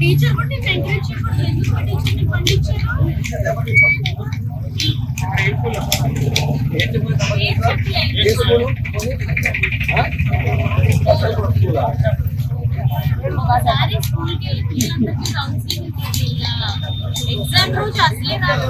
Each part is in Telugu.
టీచర్ కూడా నేను ఎంకరేజ్ చేయకూడదు ఎందుకు ఆ టీచర్ని పండించారు ఏం చెప్పలేదు ఒకసారి స్కూల్కి వెళ్ళి పిల్లలందరికీ కౌన్సిలింగ్ ఎగ్జామ్ రోజు అసలే రాదు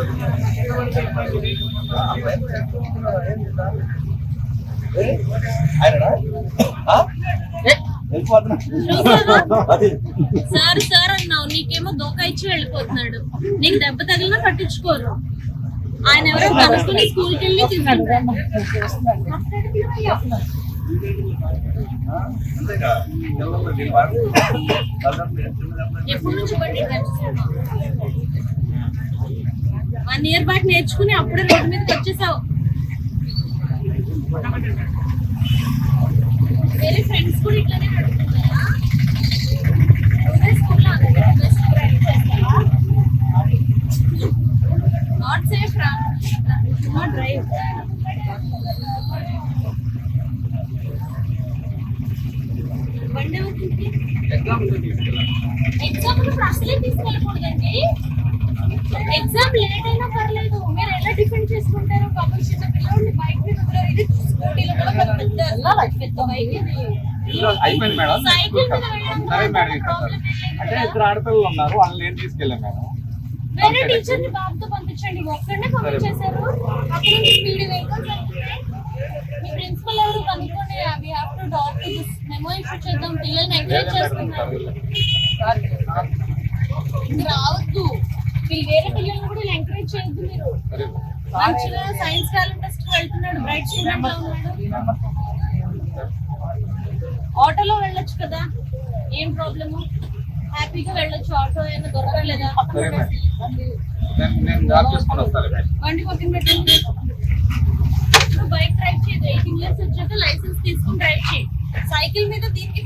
సార్ సార్ అన్నావు నీకేమో దోకా ఇచ్చి వెళ్ళిపోతున్నాడు. నీకు దెబ్బ తగిలినా పట్టించుకోరు. ఆయన ఎవరో కనుక్కుని స్కూల్కి వెళ్ళి ఎప్పటి నుంచి బండి వన్ ఇయర్ పాటు నేర్చుకుని అప్పుడే రోడ్డు మీదకి వచ్చేసావు. వేరే ఫ్రెండ్స్ కూడా ఇట్లానే నడుపుతున్నారా నువ్వే స్కూల్లో అందరికీ బెస్ట్ ఫ్రెండ్ చేస్తావా నాట్ సేఫ్ రా. నాట్ డ్రైవ్ ఎగ్జామ్ ఇప్పుడు అసలే తీసుకెళ్ళకూడదండి. ఎగ్జామ్ లేట్ అయినా పర్లేదు. మీరు ఎలా డిఫెండ్ చేసుకుంటారు పాపం చిన్న పిల్లల్ని బైక్ మీద వదిలేరు. ఇది స్కూటీలో కూడా పెద్ద బైక్ ఇది అయిపోయింది మేడం. సైకిల్ మీద వెళ్ళడం సరే మేడం అంటే ఇద్దరు ఆడపిల్లలు ఉన్నారు వాళ్ళని నేను తీసుకెళ్ళాను మేడం? వేరే టీచర్ని బాబుతో పంపించండి. ఒక్కడనే పంపించేశారు. స్పీడ్ వెహికల్స్ మీ ప్రిన్సిపల్ ఎవరు కనుక్కొని అవి have to dock this memo issue చేద్దాం పిల్లల్ని ఎంకరేజ్ చేస్తున్నారు? రావద్దు. వీళ్ళు వేరే పిల్లల్ని కూడా ఇలా ఎంకరేజ్ చేయొద్దు మీరు. మంచిగా సైన్స్ టాలెంట్ టెస్ట్ వెళ్తున్నాడు బ్రైట్ స్టూడెంట్ ఉన్నాడు ఆటోలో వెళ్ళొచ్చు కదా? ఏం ప్రాబ్లము? హ్యాపీగా వెళ్ళొచ్చు ఆటో అయినా దొరకలేదా బండి పక్కన పెట్టండి బైక్ డ్రైవ్ చేయదు ఎయిటీన్ ఇయర్స్ వచ్చాక లైసెన్స్ తీసుకుని డ్రైవ్ చేయి. సైకిల్ మీద దీనికి